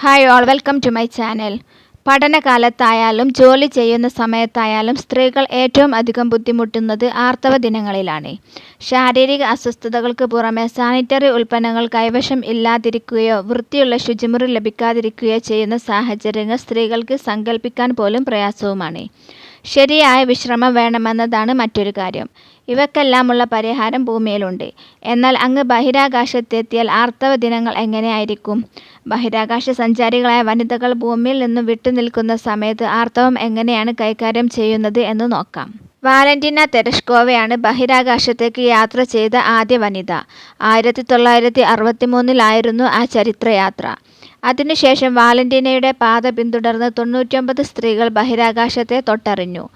Hi all welcome to my channel പഠനകാലത്തായാലും ജോലി ചെയ്യുന്ന സമയത്തായാലും സ്ത്രീകൾ ഏറ്റവും അധികം ബുദ്ധിമുട്ടുന്നത് ആർത്തവ ദിനങ്ങളിലാണ്. ശാരീരിക അസ്വസ്ഥതകൾക്ക് പുറമെ സാനിറ്ററി ഉൽപ്പന്നങ്ങൾ കൈവശം ഇല്ലാതിരിക്കുകയോ വൃത്തിയുള്ള ശുചിമുറി ലഭിക്കാതിരിക്കുകയോ ചെയ്യുന്ന സാഹചര്യങ്ങൾ സ്ത്രീകൾക്ക് സങ്കല്പിക്കാൻ പോലും പ്രയാസവുമാണ്. ശരിയായ വിശ്രമം വേണമെന്നതാണ് മറ്റൊരു കാര്യം. ഇവക്കെല്ലാമുള്ള പരിഹാരം ഭൂമിയിലുണ്ട്. എന്നാൽ അങ്ങ് ബഹിരാകാശത്തെത്തിയാൽ ആർത്തവ ദിനങ്ങൾ എങ്ങനെയായിരിക്കും? ബഹിരാകാശ സഞ്ചാരികളായ വനിതകൾ ഭൂമിയിൽ നിന്നും വിട്ടുനിൽക്കുന്ന സമയത്ത് ആർത്തവം എങ്ങനെയാണ് കൈകാര്യം ചെയ്യുന്നത് എന്ന് നോക്കാം. വാലന്റീന തെരഷ്കോവയാണ് ബഹിരാകാശത്തേക്ക് യാത്ര ചെയ്ത ആദ്യ വനിത. ആയിരത്തി തൊള്ളായിരത്തി അറുപത്തി മൂന്നിലായിരുന്നു ആ ചരിത്രയാത്ര. അതിനുശേഷം വാലന്റീനയുടെ പാത പിന്തുടർന്ന് തൊണ്ണൂറ്റൊമ്പത് സ്ത്രീകൾ ബഹിരാകാശത്തെ തൊട്ടറിഞ്ഞു.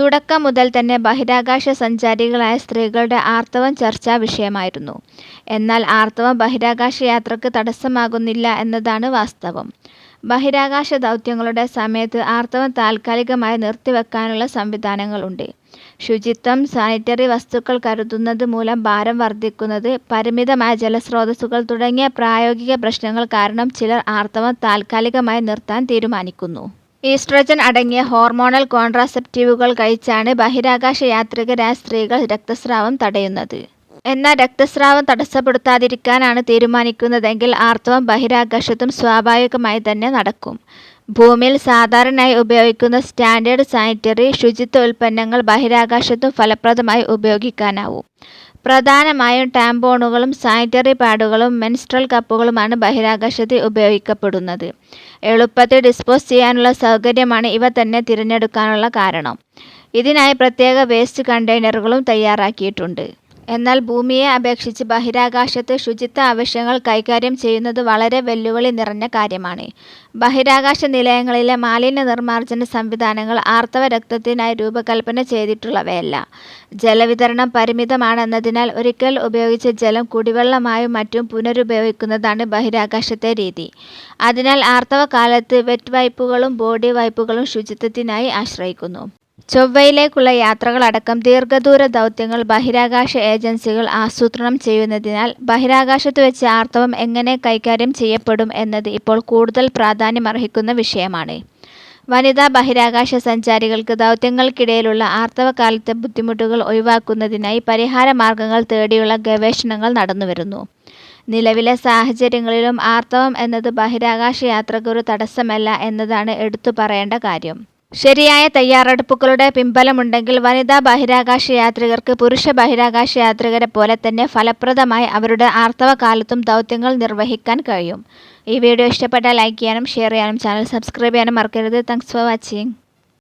തുടക്കം മുതൽ തന്നെ ബഹിരാകാശ സഞ്ചാരികളായ സ്ത്രീകളുടെ ആർത്തവം ചർച്ചാ വിഷയമായിരുന്നു. എന്നാൽ ആർത്തവം ബഹിരാകാശ യാത്രയ്ക്ക് തടസ്സമാകുന്നില്ല എന്നതാണ് വാസ്തവം. ബഹിരാകാശ ദൗത്യങ്ങളുടെ സമയത്ത് ആർത്തവം താൽക്കാലികമായി നിർത്തിവെക്കാനുള്ള സംവിധാനങ്ങളുണ്ട്. ശുചിത്വം സാനിറ്ററി വസ്തുക്കൾ കരുതുന്നത് മൂലം ഭാരം വർദ്ധിക്കുന്നത് പരിമിതമായ ജലസ്രോതസ്സുകൾ തുടങ്ങിയ പ്രായോഗിക പ്രശ്നങ്ങൾ കാരണം ചിലർ ആർത്തവം താൽക്കാലികമായി നിർത്താൻ തീരുമാനിക്കുന്നു. ഈസ്ട്രജൻ അടങ്ങിയ ഹോർമോണൽ കോൺട്രാസെപ്റ്റീവുകൾ കഴിച്ചാണ് ബഹിരാകാശ യാത്രികരായ സ്ത്രീകൾ രക്തസ്രാവം തടയുന്നത്. എന്നാൽ രക്തസ്രാവം തടസ്സപ്പെടുത്താതിരിക്കാനാണ് തീരുമാനിക്കുന്നതെങ്കിൽ ആർത്തവം ബഹിരാകാശത്തും സ്വാഭാവികമായി തന്നെ നടക്കും. ഭൂമിയിൽ സാധാരണയായി ഉപയോഗിക്കുന്ന സ്റ്റാൻഡേർഡ് സാനിറ്ററി ശുചിത്വ ഉൽപ്പന്നങ്ങൾ ബഹിരാകാശത്തും ഫലപ്രദമായി ഉപയോഗിക്കാനാവും. പ്രധാനമായും ടാമ്പോണുകളും സാനിറ്ററി പാഡുകളും മെൻസ്ട്രൽ കപ്പുകളുമാണ് ബഹിരാകാശത്ത് ഉപയോഗിക്കപ്പെടുന്നത്. എളുപ്പത്തിൽ ഡിസ്പോസ് ചെയ്യാനുള്ള സൗകര്യമാണ് ഇവ തന്നെ തിരഞ്ഞെടുക്കാനുള്ള കാരണം. ഇതിനായി പ്രത്യേക വേസ്റ്റ് കണ്ടെയ്നറുകളും തയ്യാറാക്കിയിട്ടുണ്ട്. എന്നാൽ ഭൂമിയെ അപേക്ഷിച്ച് ബഹിരാകാശത്ത് ശുചിത്വ ആവശ്യങ്ങൾ കൈകാര്യം ചെയ്യുന്നത് വളരെ വെല്ലുവിളി നിറഞ്ഞ കാര്യമാണ്. ബഹിരാകാശ നിലയങ്ങളിലെ മാലിന്യ നിർമ്മാർജന സംവിധാനങ്ങൾ ആർത്തവ രക്തത്തിനായി രൂപകൽപ്പന ചെയ്തിട്ടുള്ളവയല്ല. ജലവിതരണം പരിമിതമാണെന്നതിനാൽ ഒരിക്കൽ ഉപയോഗിച്ച ജലം കുടിവെള്ളമായും മറ്റും പുനരുപയോഗിക്കുന്നതാണ് ബഹിരാകാശത്തെ രീതി. അതിനാൽ ആർത്തവ കാലത്ത് വെറ്റ് വൈപ്പുകളും ബോഡി വൈപ്പുകളും ശുചിത്വത്തിനായി ആശ്രയിക്കുന്നു. ചൊവ്വയിലേക്കുള്ള യാത്രകളടക്കം ദീർഘദൂര ദൗത്യങ്ങൾ ബഹിരാകാശ ഏജൻസികൾ ആസൂത്രണം ചെയ്യുന്നതിനാൽ ബഹിരാകാശത്ത് വെച്ച് ആർത്തവം എങ്ങനെ കൈകാര്യം ചെയ്യപ്പെടും എന്നത് ഇപ്പോൾ കൂടുതൽ പ്രാധാന്യമർഹിക്കുന്ന വിഷയമാണ്. വനിതാ ബഹിരാകാശ സഞ്ചാരികൾക്ക് ദൗത്യങ്ങൾക്കിടയിലുള്ള ആർത്തവകാലത്തെ ബുദ്ധിമുട്ടുകൾ ഒഴിവാക്കുന്നതിനായി പരിഹാര മാർഗങ്ങൾ തേടിയുള്ള ഗവേഷണങ്ങൾ നടന്നുവരുന്നു. നിലവിലെ സാഹചര്യങ്ങളിലും ആർത്തവം എന്നത് ബഹിരാകാശ യാത്രയ്ക്ക് ഒരു തടസ്സമല്ല എന്നതാണ് എടുത്തു പറയേണ്ട കാര്യം. ശരിയായ തയ്യാറെടുപ്പുകളുടെ പിൻബലമുണ്ടെങ്കിൽ വനിതാ ബഹിരാകാശ യാത്രികർക്ക് പുരുഷ ബഹിരാകാശ യാത്രികരെ പോലെ തന്നെ ഫലപ്രദമായി അവരുടെ ആർത്തവ കാലത്തും ദൗത്യങ്ങൾ നിർവഹിക്കാൻ കഴിയും. ഈ വീഡിയോ ഇഷ്ടപ്പെട്ടാൽ ലൈക്ക് ചെയ്യാനും ഷെയർ ചെയ്യാനും ചാനൽ സബ്സ്ക്രൈബ് ചെയ്യാനും മറക്കരുത്. Thanks for watching